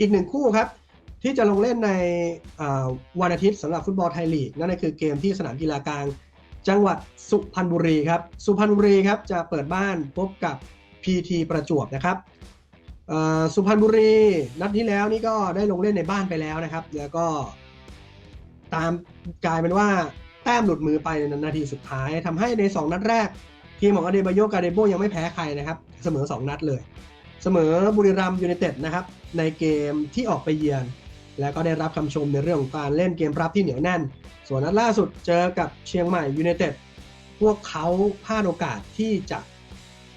อีกหนึ่งคู่ครับ ที่จะลงเล่นในวันอาทิตย์สำหรับฟุตบอลไทยลีก นั่นก็คือเกมที่สนามกีฬากลาง จังหวัดสุพรรณบุรีครับ สุพรรณบุรีครับจะเปิดบ้านพบกับ PT ประจวบนะครับสุพรรณบุรีนัดที่แล้วนี่ก็ได้ลงเล่นในบ้านไปแล้วนะครับ แล้วก็ตามกลายเป็นว่าแต้มหลุดมือไปในนาทีสุดท้ายทำให้ใน 2 นัดแรก ทีมของอเดบาโยกาเดโบยังไม่แพ้ใครนะครับ เสมอ 2 นัดเลย เสมอบุรีรัมยูไนเต็ดนะครับในเกมที่ออกไปเยือน แล้วก็ได้รับคำชมในเรื่องของการเล่นเกมรับที่เหนียวแน่น ส่วนนัดล่าสุดเจอกับเชียงใหม่ยูไนเต็ดพวกเขาพลาดโอกาสที่จะ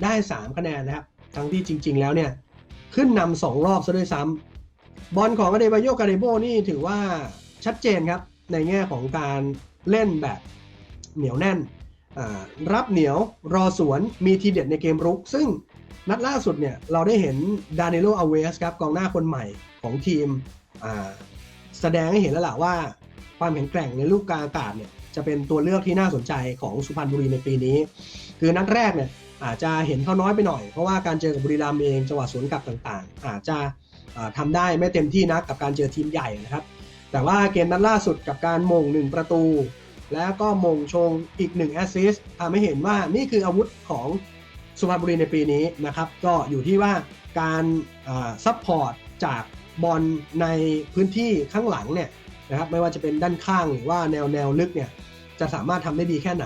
ได้ 3 คะแนนนะครับ ทั้งที่จริง ๆ แล้วเนี่ยขึ้นนำสองรอบซะด้วยซ้ำบอลของอเดบายโยกาเดโบนี่ถือว่าชัดเจนครับ ในแง่ของการเล่นแบบเหนียวแน่น รับเหนียวรอสวนมีทีเด็ดในเกมรุก ซึ่ง นัดล่าสุดเนี่ยเราได้เห็นดานิโลอเวสครับกองหน้าคนใหม่ของทีมแสดงให้เห็นแล้วล่ะว่า ความแข็งแกร่งในลูกกลางอากาศเนี่ยจะเป็นตัวเลือกที่น่าสนใจของสุพรรณบุรีในปีนี้ คือนัดแรกเนี่ยอาจจะเห็นเขาน้อยไปหน่อย เพราะว่าการเจอกับบุรีรัมย์เองจังหวะสวนกลับต่างๆ อาจจะอ่าทำได้ไม่เต็มที่นักกับการเจอทีมใหญ่นะครับ แต่ว่าเกมนัดล่าสุดกับการมงหนึ่งประตู แล้วก็มงชงอีกหนึ่งแอสซิสต์ทำให้เห็นว่านี่คืออาวุธของ สุพรรณบุรีในปีนี้นะครับก็อยู่ที่ว่าการซัพพอร์ตจากบอลในพื้นที่ข้างหลังเนี่ยนะครับไม่ว่าจะเป็นด้านข้างหรือว่าแนวแนวลึกเนี่ยจะสามารถทำได้ดีแค่ไหน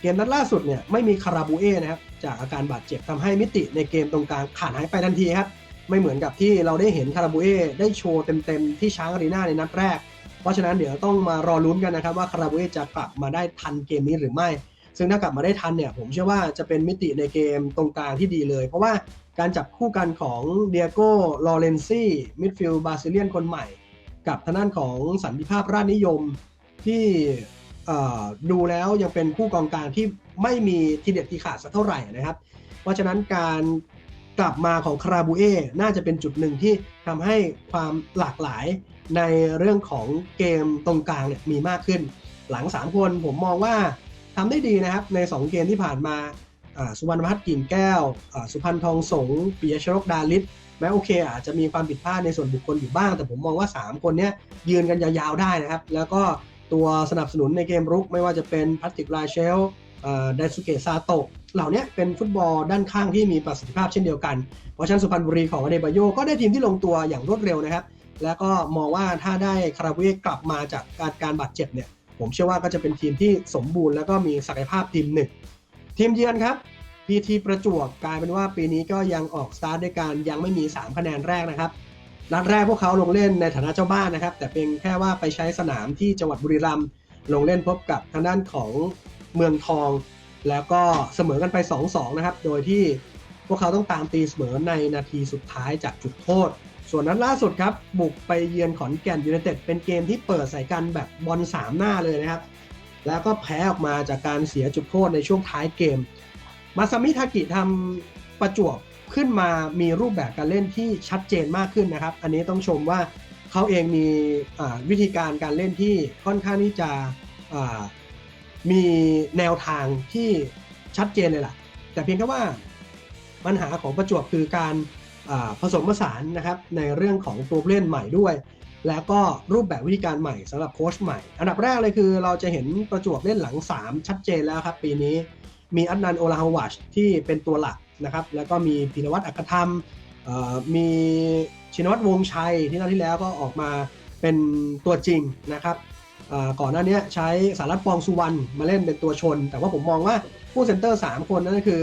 เกมนัดล่าสุดเนี่ยไม่มีคาราบูเอนะครับจากอาการบาดเจ็บทำให้มิติในเกมตรงกลางขาดหายไปทันทีครับไม่เหมือนกับที่เราได้เห็นคาราบูเอได้โชว์เต็มๆที่ช้างอารีนาในนัดแรก เพราะฉะนั้นเดี๋ยวต้องมารอลุ้นกันนะครับว่าคาราบูเอจะกลับมาได้ทันเกมนี้หรือไม่ ซึ่งถ้ากลับมาได้ทันเนี่ยผมเชื่อว่าจะเป็นมิติในเกมตรงกลางที่ดีเลย เพราะว่าการจับคู่กันของเดียโก้ลอเรนซี่มิดฟิลด์บาซิเลียนคนใหม่ กับทางด้านของสันติภาพราชนิยมที่ดูแล้วยังเป็นคู่กองกลางที่ไม่มีทีเด็ดทีขาดสักเท่าไหร่นะครับ เพราะฉะนั้นการกลับมาของคาราบูเอน่าจะเป็นจุดหนึ่งที่ทำให้ความหลากหลายในเรื่องของเกมตรงกลางเนี่ยมีมากขึ้น หลัง 3 คนผมมองว่า ทำได้ดีนะครับใน 2 เกมที่ผ่านมาสุวรรณพัฒน์กิ่งแก้ว สุพันธ์ทองสงปิยชรกดาลิศแม้โอเคอาจจะมีความผิดพลาดในส่วนบุคคลอยู่บ้าง แต่ผมมองว่า 3 คนนี้ยืนกันยาวๆได้นะครับ แล้วก็ตัวสนับสนุนในเกมรุก ไม่ว่าจะเป็นพัตติกลาเชลไดสุเกะซาโตะเหล่านี้เป็นฟุตบอลด้านข้างที่มีประสิทธิภาพเช่นเดียวกัน เพราะฉะนั้นสุพรรณบุรีของอเดบาโยก็ได้ทีมที่ลงตัวอย่างรวดเร็วนะครับ แล้วก็มองว่าถ้าได้คาราเวกกลับมาจากการการบาดเจ็บเนี่ย ผมเชื่อว่าก็จะเป็นทีมที่สมบูรณ์แล้วก็มีศักยภาพทีมหนึ่งทีมเยือนครับ PT ประจวบกลายเป็นว่าปีนี้ก็ยังออกสตาร์ทด้วยการยังไม่มี 3 คะแนนแรกนะครับนัดแรกพวกเขาลงเล่นในฐานะเจ้าบ้านนะครับ แต่เป็นแค่ว่าไปใช้สนามที่จังหวัดบุรีรัมย์ลงเล่นพบกับทางด้านของเมืองทอง แล้วก็เสมอกันไป 2-2 นะครับ โดยที่พวกเขาต้องตามตีเสมอในนาทีสุดท้ายจากจุดโทษ ส่วนนัดล่าสุดครับ บุกไปเยือนขอนแก่นยูไนเต็ดเป็นเกมที่เปิดใส่กันแบบบอลสามหน้าเลยนะครับ แล้วก็แพ้ออกมาจากการเสียจุดโทษในช่วงท้ายเกม มาซามิทากิทำประจวบขึ้นมามีรูปแบบการเล่นที่ชัดเจนมากขึ้นนะครับ อันนี้ต้องชมว่าเขาเองมีวิธีการการเล่นที่ค่อนข้างที่จะมีแนวทางที่ชัดเจนเลยล่ะ แต่เพียงแค่ว่าปัญหาของประจวบคือการ ผสมผสานนะครับในเรื่องของตัวเล่นใหม่ด้วย แล้วก็รูปแบบวิธีการใหม่สำหรับโค้ชใหม่ อันดับแรกเลยคือเราจะเห็นประจวบเล่นหลัง 3 ชัดเจนแล้วครับ ปีนี้มีอันนันโอลาฮาวัชที่เป็นตัวหลักนะครับ แล้วก็มีพินวัตรอักธรรมมีชินวัตรวงชัยที่นัดที่แล้วก็ออกมาเป็นตัวจริงนะครับก่อนหน้านี้ใช้สารัตปองสุวรรณมาเล่นเป็นตัวชน แต่ว่าผมมองว่าผู้เซนเตอร์ 3 คนนั่นก็คือ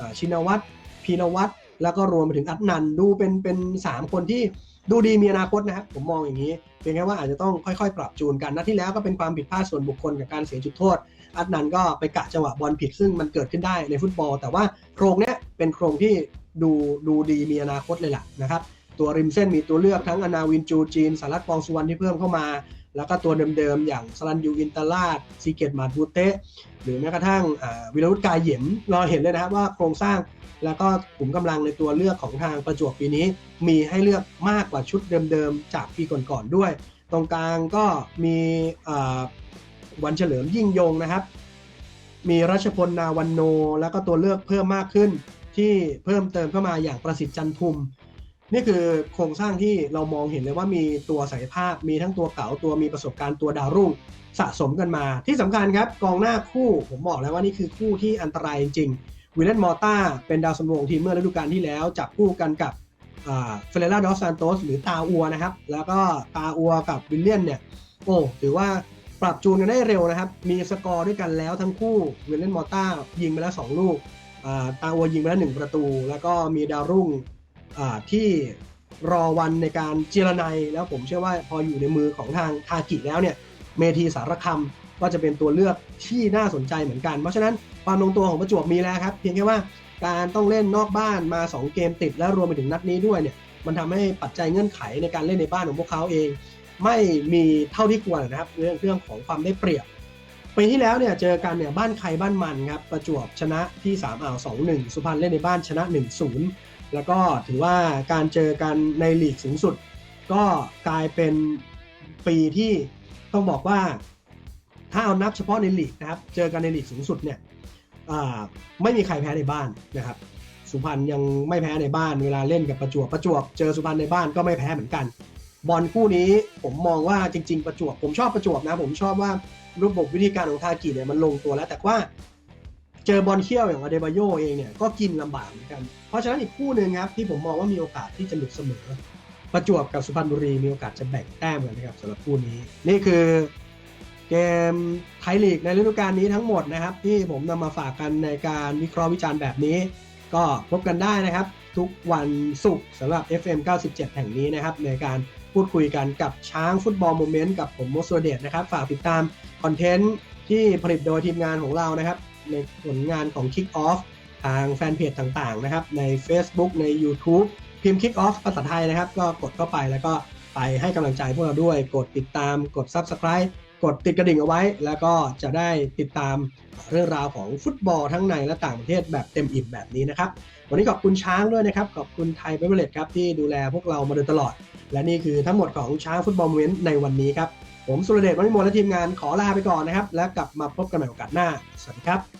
อชินวัตรพีนวัตร แล้วก็รวมไปถึงอัตนันดูเป็นเป็น3คนที่ดูดีมีอนาคตนะครับผมมองอย่างนี้เพียงแค่ว่าอาจจะต้องค่อยๆ ปรับจูนกันนัดที่แล้วก็เป็นความผิดพลาดส่วนบุคคลกับการเสียจุดโทษ อัดนันก็ไปกะจังหวะบอลผิดซึ่งมันเกิดขึ้นได้ในฟุตบอล แต่ว่าโครงเนี้ยเป็นโครงที่ดูดูดีมีอนาคตเลยล่ะนะครับตัวริมเส้นมีตัวเลือกทั้งอนาวินจูจีนสารัตปองสุวรรณที่เพิ่มเข้ามาแล้วก็ตัวเดิมๆ อย่างสลันยูอินตาลาดซีเกตมาบูเตหรือแม้กระทั่งวิรวุฒิกายเหยมเราเห็นเลยนะครับว่าโครงสร้างแล้วก็กลุ่มกำลังในตัวเลือกของทางประจวบปีนี้ มีให้เลือกมากกว่าชุดเดิมๆ จากปีก่อนๆด้วย ตรงกลางก็มีวันเฉลิมยิ่งยงนะครับ มีรัชพลนาวันโน แล้วก็ตัวเลือกเพิ่มมากขึ้นที่เพิ่มเติมเข้ามาอย่างประสิทธิ์จันทุม นี่คือโครงสร้างที่เรามองเห็นเลยว่ามีตัวศักยภาพ มีทั้งตัวเก๋าตัวมีประสบการณ์ตัวดาวรุ่งสะสมกันมา ที่สำคัญครับกองหน้าคู่ผมบอกแล้วว่านี่คือคู่ที่อันตรายจริงวิลเลนมอร์ตาเป็นดาวสำรองทีมเมื่อฤดูกาลที่แล้ว จับคู่กันกับเฟเรล่าดอสซานโตสหรือตาอัวนะครับ แล้วก็ตาอัวกับวิลเลียนเนี่ยโอ้ถือว่าปรับจูนกันได้เร็วนะครับ มีสกอร์ด้วยกันแล้วทั้งคู่วิลเลนมอร์ตายิงไปแล้ว 2 ลูกตาอัวยิงไปแล้วหนึ่งประตู แล้วก็มีดาวรุ่ง ที่รอวันในการเจรไนายแล้วผมเชื่อว่าพออยู่ในมือของทางทากิแล้วเนี่ยเมทีสารคำก็จะเป็นตัวเลือกที่น่าสนใจเหมือนกัน เพราะฉะนั้นความลงตัวของประจวบมีแล้วครับ เพียงแค่ว่าการต้องเล่นนอกบ้านมา 2 เกมติดและรวมไปถึงนัดนี้ด้วยเนี่ยมันทำให้ปัจจัยเงื่อนไขในการเล่นในบ้านของพวกเขาเอง ไม่มีเท่าที่ควรนะครับเรื่องเรื่องของความได้เปรียบปีที่แล้วเนี่ยเจอกันเนี่ยบ้านใครบ้านมันครับประจวบชนะที่3อ่าว2-1 สุพรรณเล่นในบ้านชนะ 1-0 แล้วก็ถือว่าการเจอกันในลีกสูงสุด ก็กลายเป็นปีที่ต้องบอกว่า ถ้าเอานับเฉพาะในลีกนะครับ เจอกันในลีกสูงสุดเนี่ยไม่มีใครแพ้ในบ้านนะครับ สุพรรณยังไม่แพ้ในบ้าน เวลาเล่นกับประจวบประจวบ เจอสุพรรณในบ้านก็ไม่แพ้เหมือนกัน บอลคู่นี้ผมมองว่าจริง ๆ ประจวบ ผมชอบประจวบนะ ผมชอบว่าระบบวิธีการของทากิเนี่ยมันลงตัวแล้ว แต่ว่า เจอบอลเขี้ยวอย่างอเดบาโยเองเนี่ยก็กินลำบากเหมือนกัน เพราะฉะนั้นอีกคู่หนึ่งครับที่ผมมองว่ามีโอกาสที่จะหลุดเสมอ ประจวบกับสุพรรณบุรีมีโอกาสจะแบ่งแต้มกันนะครับสำหรับคู่นี้ นี่คือเกมไทยลีกในฤดูกาลนี้ทั้งหมดนะครับ ที่ผมนำมาฝากกันในการวิเคราะห์วิจารณ์แบบนี้ ก็พบกันได้นะครับ ทุกวันศุกร์สำหรับ FM 97 แห่งนี้นะครับ ในการพูดคุยกันกับช้างฟุตบอลโมเมนต์กับผมโมสเดตนะครับ ฝากติดตามคอนเทนต์ที่ผลิตโดยทีมงานของเรานะครับ ในผลงานของ Kick Off ทางแฟนเพจต่างๆนะครับ ใน Facebook ใน YouTube พิมพ์ Kick Off ภาษาไทยนะครับ ก็กดเข้าไปแล้วก็ไปให้กำลังใจพวกเราด้วย กดติดตามกด Subscribe กดติดกระดิ่งเอาไว้ แล้วก็จะได้ติดตามเรื่องราวของฟุตบอลทั้งในและต่างประเทศแบบเต็มอิ่มแบบนี้นะครับ วันนี้ขอบคุณช้างด้วยนะครับ ขอบคุณไทยเบเวอร์เลตครับที่ดูแลพวกเรามาโดยตลอด และนี่คือทั้งหมดของช้างฟุตบอลเว้นในวันนี้ครับ ผมสุรเดชวันิมลและทีมงานขอลาไปก่อนนะครับ แล้วกลับมาพบกันใหม่โอกาสหน้า สวัสดีครับ